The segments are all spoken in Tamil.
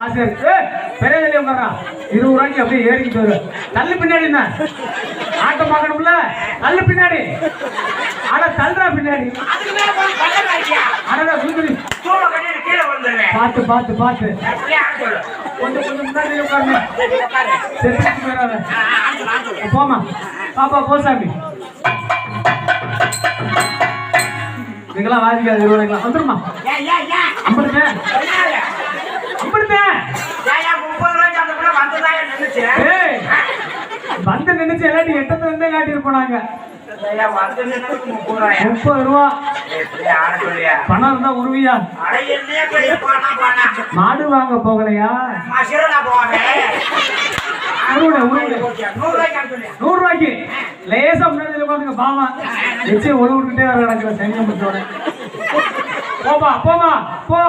ஆ, சரி ஏய், பெரிய வெளியே இருபது ரூபாய்க்கு அப்படியே ஏறிக்கிட்டு வரு தள்ளு பின்னாடி என்ன? ஆட்டம் பார்க்கணும்ல? தள்ளு பின்னாடி. ஆட தள்ளுறா பின்னாடி? அடடா சுந்தரி. பார்த்து பார்த்து பார்த்து. கொஞ்சம் கொஞ்சம் முன்னாடி உட்காருங்க. சரி. போமா பாப்பா போ சாமி. நீங்களாம் வாதிக்காது இருபதுங்களா வந்துருமா ஏன், ஏன், ஏன்? அம்படுத்தேன் என்னால? அம்படுத்தேன் ஏன், ஏன் முப்பது ரூபாய்க்கு அந்த பிள்ளை வந்ததா நின்னுச்சு? ஏய் வந்து எல்லாத்தையும் எட்டத்துல இருந்தே காட்டிட்டு போனாங்க. முப்பது ரூபா. பணம் இருந்தா உருவியா? மாடு வாங்க போகலையா? நூறு ரூபாய்க்கு லேசா முன்னாடி உட்காந்துங்க பாவம். வச்சு உழுவிட்டுட்டே வர கிடக்குற சனியை போமா போமா போ.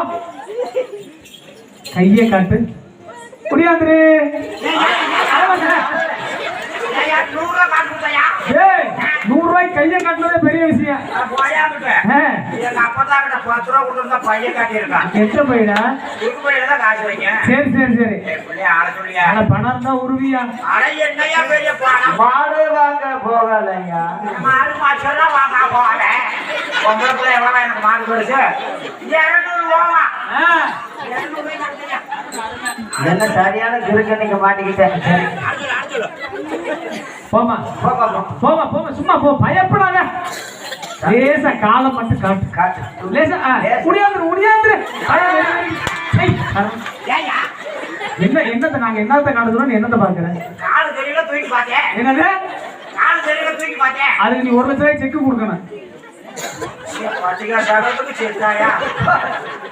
கையை காட்டு. முடியாதுரு நூறு ரூபாய் கையை காட்டுனதே பெரிய விஷயம். எங்க கிட்ட பத்து ரூபா கொடுத்திருந்தா பையன் காட்டியிருக்கான். எத்த பையடா புது பையில தான் காசு வைங்க சரி சரி சரி. எப்படி ஆட சொல்லியா? ஆனா பணம் இருந்தா உருவியா? அட என்னையா பெரிய பணம்? மாடு வாங்க போகலையா? மாடு மாசம் வாங்க போகல. பொம்பளை பிள்ளை எவ்வளவு எனக்கு இருநூறு ரூபாவா இருநூறு என்ன சரியான கிறுக்க நீங்க மாட்டிக்கிட்டேன் போமா. போமா போமா சும்மா போ. பயப்படாத. லேசா காலை மட்டும் காட்டு. காட்டு. லேசா முடியாந்துரு என்ன என்னத்தை நாங்க என்னத்தை காட்டுறோம் என்னத்தை பாக்குறேன் காலு தெரியல தூக்கி பார்த்தேன் என்னது? காலு தெரியல தூக்கி பார்த்தேன் அதுக்கு நீ ஒரு லட்ச ரூபாய் செக் கொடுக்கணும். பட்டிகா சகத்துக்கு செத்தாயா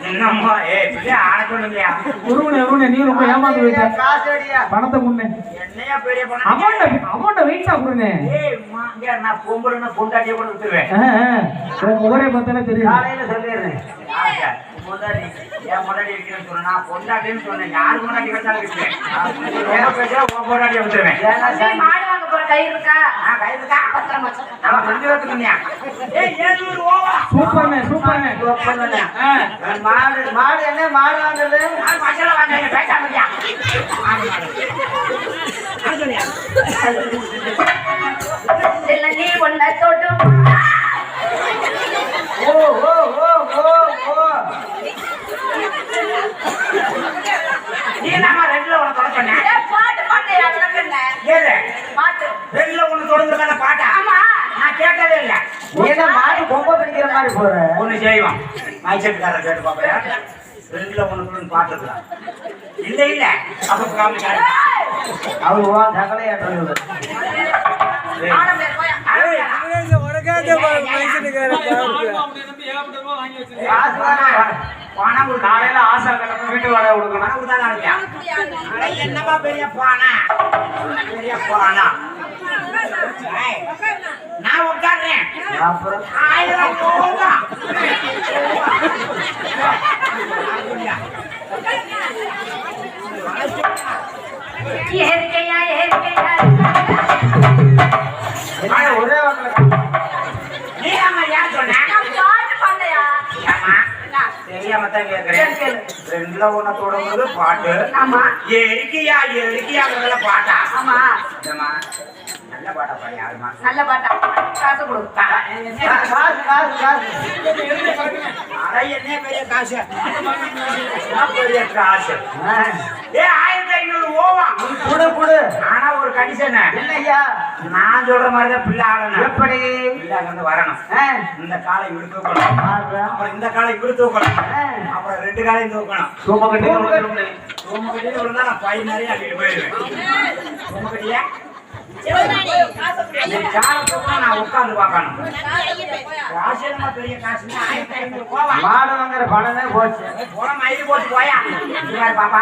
என்னம்மா ஏ பிள்ளை ஆட சொல்லுங்கயா உருவனை உருவனை நீ ரொம்ப ஏமாந்து போயிட்ட காசு அடியா பணத்தை முன்னே என்னையா பெரிய பணம் அமௌண்ட அமௌண்ட வெயிட்டா கொடுங்க ஏய் மாங்க நான் பொம்பளைன்னா பொண்டாட்டிய கூட விட்டுருவேன் ஆ, ஆ. உன் முகரை பார்த்தாலே தெரியும் காலையில சொல்லிடுறேன் யாருங்க? பொண்டாட்டி. என் பொண்டாட்டி இருக்கிறேன்னு சொன்னா, நான் பொண்டாட்டின்னு சொன்னேன். யார் பொண்டாட்டி வச்சாலும் பொண்டாட்டியை விட்டுருவேன். போற கை இருக்கா? ஆ, கை இருக்கா? பத்திரமா. மாடு மாடு என்ன மாடு வாங்குறது மசாலா? பேசாம நீ ஒன்ன தொட்டு ஓ ஓ ஓ ஓ ஓ நீ என்னம்மா ரெண்டுல உன்னை தொட சொன்னேன்? ஏ, பாட்டு பாட்டு எனக்கு என்ன ஏழு. பாட்டு ரெண்டுல ஒண்ணு தொடர்ந்துருக்கான பாட்டா? ஆமா நான் கேட்டதே என்ன மாடு பொம்பை பிடிக்கிற மாதிரி போற ஒண்ணு செய்வான். மைசெட்டுக்காரர் கேட்டு பாப்பையா ரெண்டுல ஒண்ணு தொடர்ந்து பாத்துக்கலாம் இல்ல இல்ல. அப்ப காமிக்காரு அவரு வா கொடுக்க காலையில ஆசை கட்டணும் வீட்டு வாடகை கொடுக்கணும். என்னப்பா பெரிய பானா? பெரிய பானா. நான் ஆயிரம் ஏறிக்கையா தெரியாம தான் கேக்குறேன் ரெண்டுல ஒண்ணு தொடங்குறது பாட்டு ஆமா. எரிக்கையா எரிக்கையாங்கிறதுல பாட்டா? ஆமா. ஏம்மா, நல்ல பாட்டா பாடி யாருமா நல்ல பாட்டா. காசு கொடு. காசு காசு காசு அட என்ன பெரிய காசு. பெரிய காசு? ஏ ஆயிரத்தி ஐநூறு ஓவா? குடு. கண்டிஷன் இல்லையா நான் சொல்ற மாதிரி தான் பிள்ளை ஆடணும். எப்படி? பிள்ளை அங்கிருந்து வரணும். இந்த காலை இப்படி தூக்கணும். அப்புறம் இந்த காலை இப்படி தூக்கணும். அப்புறம் ரெண்டு காலையும் தூக்கணும். சூப்பர் கட்டி ரொம்ப கட்டியே விழுந்தா நான் பை நிறைய அள்ளிட்டு போயிடுவேன். ரொம்ப கட்டியா? நீ காலை தூக்கணும் நான் உட்காந்து பார்க்கணும். காசு என்னமோ பெரிய போவா மாடு வாங்குற பணமே போச்சு. போன மயிறு போட்டு போயா? பாப்பா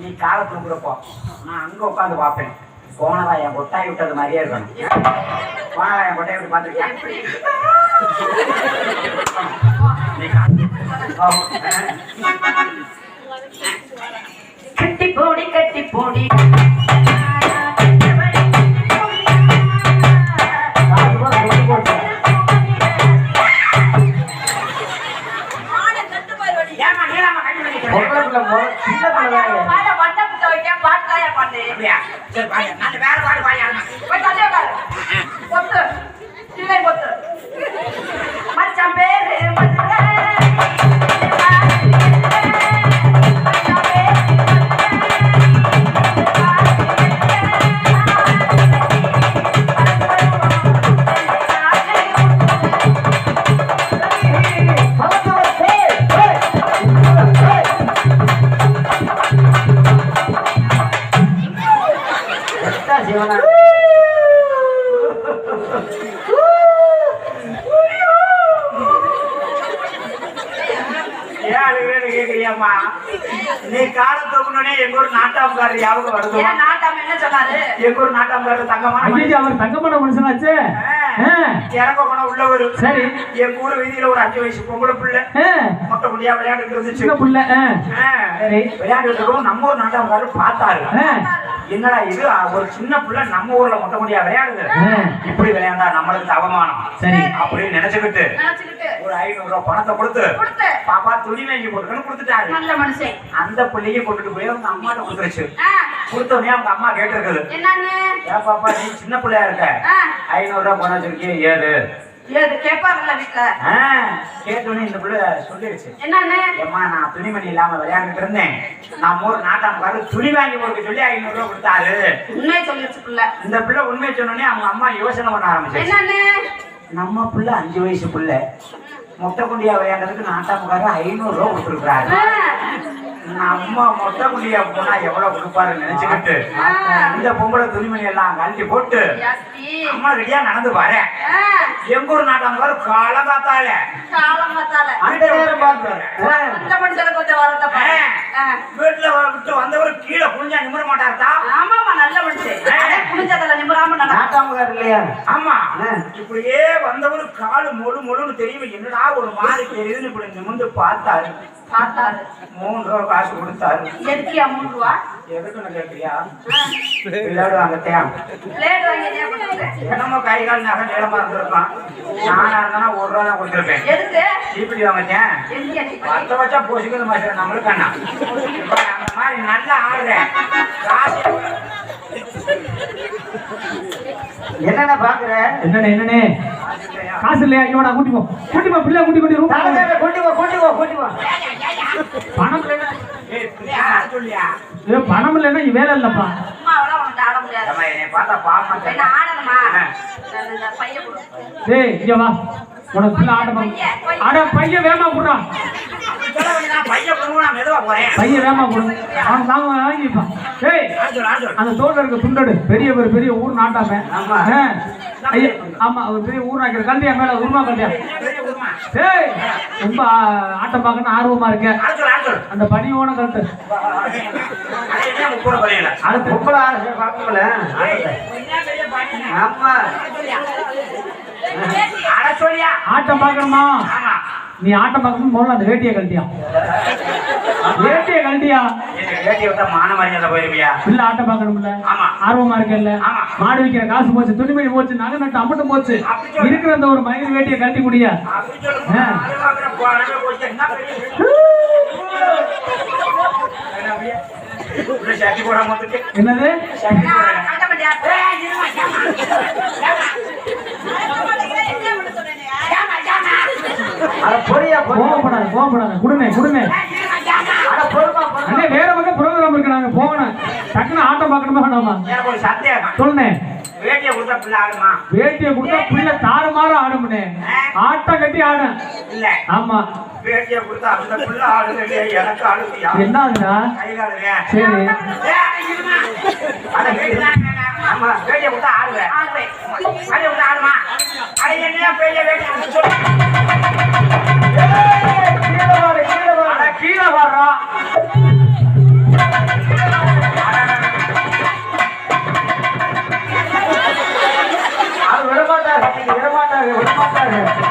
நீ காலை தூக்குறப்போ நான் அங்க உட்காந்து பார்ப்பேன். போனதா என் கொட்டாய் விட்டது மாதிரியே இருக்கணும். போனதா என் கொட்டாய் விட்டு காலை- கட்டி போடி கட்டி போடி. நீலாமா கட்டி பண்ணிக்கிறேன் சின்ன பிள்ளை தான் வைக்க பாட்டாயா பாடு அப்படியா? சரி பாரு நான் வேற பாடு பாடியா போய் தள்ளி உட்காரு பொத்து இல்லை பொத்து. நீ காலத்தை முன்னே எங்க ஒரு நாட்டாம்காரர் வருது? ஏன் நாட்டாம என்ன சொன்னாரு எங்க ஒரு நாட்டாம்காரர் தங்கமான ஐயோ அவர் தங்கமான மனுஷனாச்சு. இறங்க போன சரி. எங்க ஊர் வீதியில ஒரு அஞ்சு வயசு பொம்பளை பிள்ளை. மொட்டை முடியா விளையாண்டுட்டு இருந்துச்சு. சின்ன புள்ள விளையாண்டுட்டு இருக்கோம் நம்ம ஊர் நாட்டாம்காரர் பார்த்தாரு. என்னடா இது? ஒரு சின்ன பிள்ளை நம்ம ஊர்ல மொட்டை முடியா விளையாடுது இப்படி விளையாண்டா நம்மளுக்கு அவமானம். சரி. அப்படின்னு நினைச்சுக்கிட்டு நினைச்சுக்கிட்டு. ஒரு ஐநூறு ரூபாய் பணத்தை கொடுத்து கொடுத்து. பாப்பா துணி வாங்கி போட்டுக்கன்னு கொடுத்துட்டாரு. நல்ல மனுஷன். அந்த பிள்ளையை கொண்டுட்டு போய் அவங்க அம்மாட்ட கொடுத்துருச்சு. கொடுத்தோடனே அவங்க அம்மா கேட்டிருக்குது. என்னன்னு? ஏன் பாப்பா நீ சின்ன பிள்ளையா இருக்க? ஐநூறு ரூபாய் பணம் வச்சிருக்கே ஏது ஏது கேட்பாங்கல்ல வீட்டுல ஆ, கேட்டோடனே இந்த பிள்ளை சொல்லிடுச்சு. என்னன்னு? ஏம்மா நான் துணிமணி இல்லாம விளையாண்டுட்டு இருந்தேன். நான் நாட்டாமக்காரர் துணி வாங்கி கொடுக்க சொல்லி ஐநூறு கொடுத்தாரு. உண்மையை சொல்லிடுச்சு புள்ள. இந்த பிள்ளை உண்மையை சொன்னோடனே அவங்க அம்மா யோசனை பண்ண ஆரம்பிச்சு என்னன்னு? நம்ம பிள்ளை அஞ்சு வயசு பிள்ளை. மொட்டை குண்டியா விளையாண்டதுக்கு நாட்டாமக்காரர் ஐநூறு ரூபாய் கொடுத்துருக்காரு ஆ, நம்ம மொட்டை குண்டியா போனா எவ்வளவு கொடுப்பாருன்னு நினைச்சுக்கிட்டு இந்த பொம்பளை துணிமணி எல்லாம் கழட்டி போட்டு. அம்மா ரெடியா நடந்து வரேன். எங்க ஊர் பாரு. ஆ, வீட்டுல விட்டு வந்தவர் கீழே குனிஞ்சா நிமிர மாட்டாருதா ஆமாமா நல்ல மனுஷன். அதே குனிஞ்சதுல நிமிராம நாட்டாமக்கார் இல்லையா? ஆமா. இப்படியே வந்தவர் காலு மொழு மொழுன்னு தெரியும் என்னடா ஒரு மாதிரி தெரியுதுன்னு இப்படி நிமிர்ந்து பார்த்தாரு. மூணு ரூபா காசு கொடுத்தாரு. எதுக்கியா மூணு ரூபா? எதுக்குன்னு கேட்கிறியா என்ன பண்றது என்னமோ கை கால் நகை நீளமா இருந்திருக்கான். நானா இருந்தா ஒரு ரூபா தான் கொடுத்துருப்பேன். இப்படி வாங்க தேன் எதுக்கு நீ பண்ணி? பத்த வச்சா போசிக்கிறது மாஸ்டர் நம்மளுக்கு அண்ணா இப்ப அந்த மாதிரி நல்லா ஆடுறேன். காசு என்னென்ன பாக்குற என்னண்ணே என்னண்ணே காசு இல்லையா? வாடா கூட்டி போ. கூட்டி போ பிள்ளை கூட்டி கூட்டி ரூம் கொண்டு வா கொண்டு வா கொண்டு வா பணம் இல்லைன்னா ஏய், ஆட ஏ, பணம் இல்லைன்னா இங்க வேலை இல்லப்பா. ஆட டேய் இங்க வா. உனக்கு பிள்ளை பா- அட பையன் வேமா குடுறான் பையன் வேமா குடு. அவன் தாங்க வாங்கிப்பான். ஆட ஆட. அந்த இருக்க துண்டடு. பெரிய பெரிய ஊர் நாட்டாம. ஐயா, ஆமா ஒரு பெரிய ஊர் நாக்கிற கண்டியா மேல உருமா. டேய் ரொம்ப ஆட்டம் பார்க்கணும் ஆர்வமா இருக்க. அந்த பனியோன பொம்பளை பார்க்கல ஆமா. அட சொல்லியா? ஆட்டம் பார்க்கணுமா? நீ ஆட்டம் பார்க்கணும் முதல்ல அந்த வேட்டியை கழட்டியா? வேட்டியை கழட்டியா? எனக்கு வேட்டி மான மரியாதை போயிருவியா பிள்ளை ஆட்டம் பார்க்கணும்ல? ஆமா. ஆர்வமா இருக்கல்ல ஆமா. மாடு விற்கிற காசு போச்சு துணிமணி போச்சு நகை நட்டு அம்மட்டும் போச்சு. இருக்கிற அந்த ஒரு மயில் வேட்டியை கழட்டி முடியா அப்படி சொல்லு. ஆ. அது பார்க்குற வேணுமா எனக்கு ஒரு சந்தேகம் சொல்லுனே வேட்டியை பிள்ளை ஆடுமா? வேட்டியை கொடுத்தா பிள்ளை தாறுமாற ஆடும்னே ஆட்டம் கட்டி ஆடும். இல்ல. ஆமா. வேட்டியை கொடுத்தா பிள்ளை ஆடுது எனக்கு ஆடுது என்னதுடா கை காலுங்க. ஆமா வேட்டியை கொடுத்தா ஆடுவேன். ஆடுவேன். வேட்டியை கொடுத்தா பெரிய வேட்டியை வாரு கீழே வாரு. கீழே வர்றோம் Thank you.